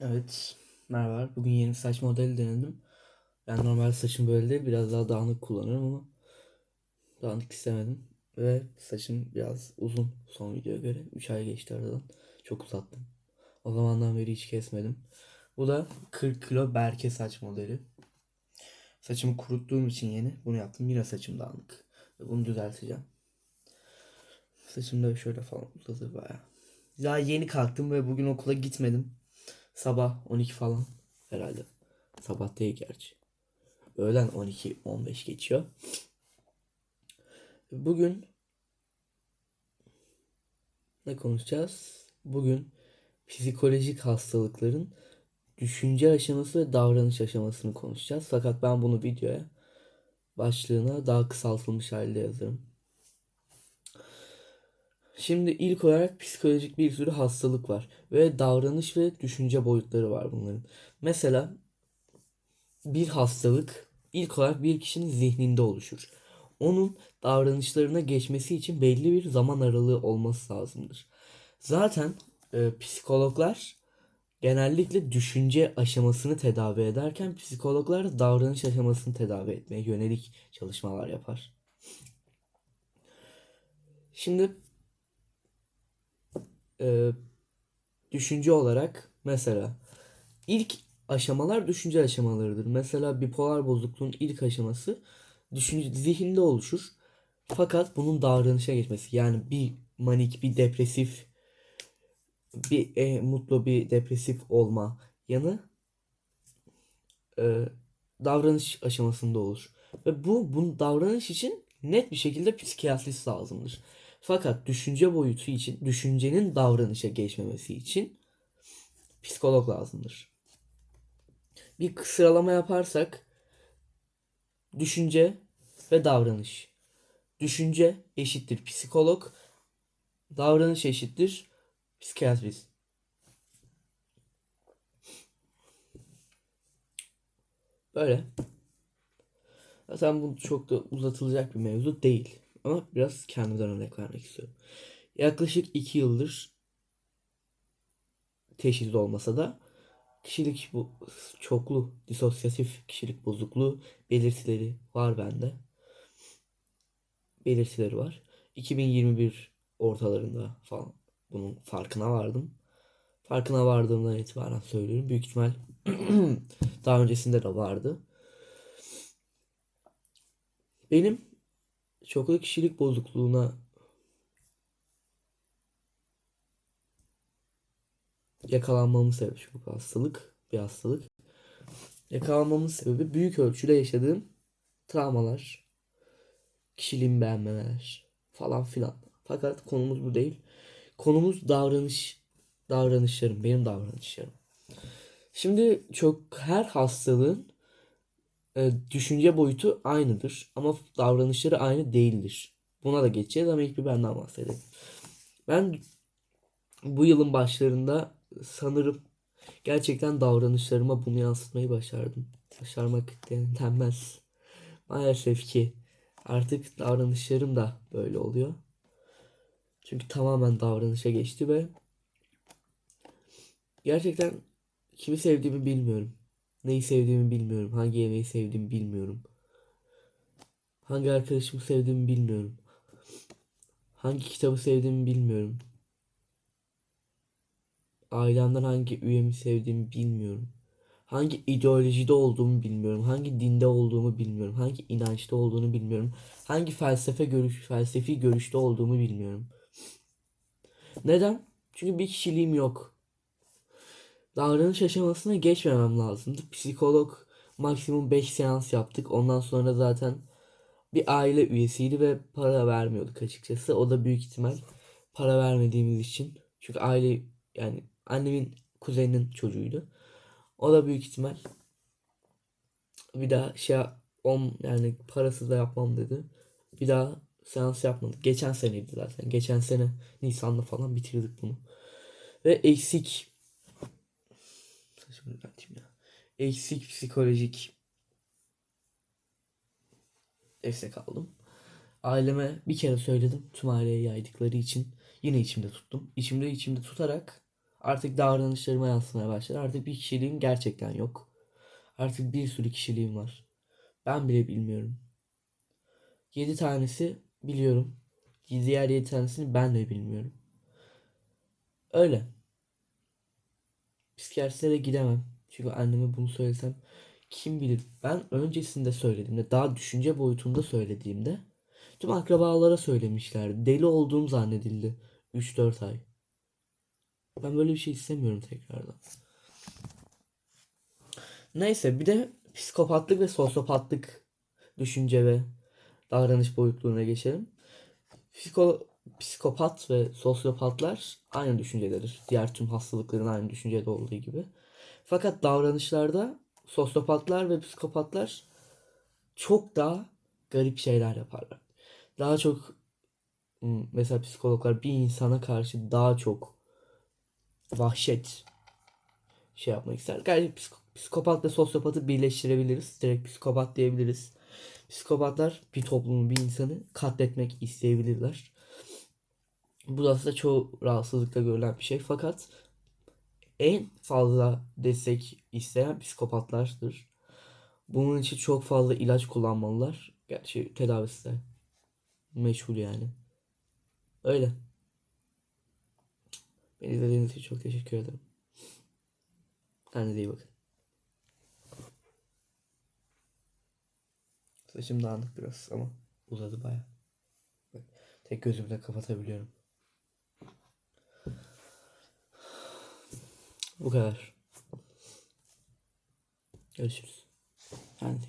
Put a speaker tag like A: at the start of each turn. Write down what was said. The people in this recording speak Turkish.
A: Evet, merhaba. Bugün yeni saç modeli denedim. Ben normal saçım böyle değil, biraz daha dağınık kullanıyorum ama dağınık istemedim. Ve saçım biraz uzun son videoya göre. 3 ay geçti aradan. Çok uzattım. O zamandan beri hiç kesmedim. Bu da 40 kilo berke saç modeli. Saçımı kuruttuğum için yeni bunu yaptım. Yine saçım dağınık. Ve bunu düzelteceğim. Saçım da şöyle falan uzadı bayağı. Daha yeni kalktım ve bugün okula gitmedim. Sabah 12 falan herhalde. Sabah değil gerçi. Öğlen 12-15 geçiyor. Bugün ne konuşacağız? Bugün psikolojik hastalıkların düşünce aşaması ve davranış aşamasını konuşacağız. Fakat ben bunu videoya başlığına daha kısaltılmış halde yazarım. Şimdi ilk olarak psikolojik bir sürü hastalık var ve davranış ve düşünce boyutları var bunların. Mesela bir hastalık ilk olarak bir kişinin zihninde oluşur. Onun davranışlarına geçmesi için belli bir zaman aralığı olması lazımdır. Zaten e, psikologlar genellikle düşünce aşamasını tedavi ederken psikologlar da davranış aşamasını tedavi etmeye yönelik çalışmalar yapar. Şimdi e, düşünce olarak mesela ilk aşamalar düşünce aşamalarıdır. Mesela bipolar bozukluğun ilk aşaması düşünce zihinde oluşur. Fakat bunun davranışa geçmesi yani bir manik bir depresif bir e, mutlu bir depresif olma yanı e, davranış aşamasında olur. Ve bu bu davranış için net bir şekilde psikiyatrist lazımdır. Fakat düşünce boyutu için, düşüncenin davranışa geçmemesi için psikolog lazımdır. Bir sıralama yaparsak düşünce ve davranış. Düşünce eşittir psikolog, davranış eşittir psikiyatrist. Böyle. Zaten bu çok da uzatılacak bir mevzu değil. Ama biraz kendimden örnek vermek istiyorum. Yaklaşık iki yıldır teşhis olmasa da kişilik bu çoklu disosyatif kişilik bozukluğu belirtileri var bende. Belirtileri var. 2021 ortalarında falan bunun farkına vardım. Farkına vardığımdan itibaren söylüyorum. Büyük ihtimal daha öncesinde de vardı. Benim çoklu kişilik bozukluğuna yakalanmamın sebebi çok hastalık, bir hastalık. Yakalanmamın sebebi büyük ölçüde yaşadığım travmalar, kişiliğimi beğenmemeler falan filan. Fakat konumuz bu değil. Konumuz davranış, davranışlarım, benim davranışlarım. Şimdi çok her hastalığın e, düşünce boyutu aynıdır ama davranışları aynı değildir. Buna da geçeceğiz ama ilk bir benden bahsedelim. Ben bu yılın başlarında sanırım gerçekten davranışlarıma bunu yansıtmayı başardım. Başarmak denmez. Maalesef ki artık davranışlarım da böyle oluyor. Çünkü tamamen davranışa geçti ve gerçekten kimi sevdiğimi bilmiyorum. Neyi sevdiğimi bilmiyorum. Hangi yemeği sevdiğimi bilmiyorum. Hangi arkadaşımı sevdiğimi bilmiyorum. Hangi kitabı sevdiğimi bilmiyorum. Ailemden hangi üyemi sevdiğimi bilmiyorum. Hangi ideolojide olduğumu bilmiyorum. Hangi dinde olduğumu bilmiyorum. Hangi inançta olduğunu bilmiyorum. Hangi felsefe görüş, felsefi görüşte olduğumu bilmiyorum. Neden? Çünkü bir kişiliğim yok davranış aşamasına geçmemem lazımdı. Psikolog maksimum 5 seans yaptık. Ondan sonra zaten bir aile üyesiydi ve para vermiyorduk açıkçası. O da büyük ihtimal para vermediğimiz için. Çünkü aile yani annemin kuzeninin çocuğuydu. O da büyük ihtimal bir daha şey on yani parasız da yapmam dedi. Bir daha seans yapmadık. Geçen seneydi zaten. Geçen sene Nisan'da falan bitirdik bunu. Ve eksik Şimdi atayım ya. Eksik psikolojik destek aldım. Aileme bir kere söyledim. Tüm aileye yaydıkları için yine içimde tuttum. İçimde içimde tutarak Artık davranışlarıma yansımaya başladı. Artık bir kişiliğim gerçekten yok. Artık bir sürü kişiliğim var. Ben bile bilmiyorum. 7 tanesi biliyorum. Diğer 7 tanesini ben de bilmiyorum. Öyle. Psikiyatristlere gidemem. Çünkü anneme bunu söylesem kim bilir. Ben öncesinde söylediğimde daha düşünce boyutunda söylediğimde tüm akrabalara söylemişler. Deli olduğum zannedildi. 3-4 ay. Ben böyle bir şey istemiyorum tekrardan. Neyse bir de psikopatlık ve sosyopatlık düşünce ve davranış boyutluğuna geçelim. Psiko, psikopat ve sosyopatlar aynı düşüncededir. Diğer tüm hastalıkların aynı düşüncede olduğu gibi. Fakat davranışlarda sosyopatlar ve psikopatlar çok daha garip şeyler yaparlar. Daha çok hmm, mesela psikologlar bir insana karşı daha çok vahşet şey yapmak ister. Psik- psikopat ve sosyopatı birleştirebiliriz. Direkt psikopat diyebiliriz. Psikopatlar bir toplumu, bir insanı katletmek isteyebilirler. Bu da aslında çoğu rahatsızlıkta görülen bir şey. Fakat en fazla destek isteyen psikopatlardır. Bunun için çok fazla ilaç kullanmalılar. Gerçi tedavisi de meşhur yani. Öyle. Beni izlediğiniz için çok teşekkür ederim. Kendinize iyi bakın. Saçım dağınık biraz ama uzadı baya. Tek gözümle kapatabiliyorum. Bu kadar. Görüşürüz. Bakın.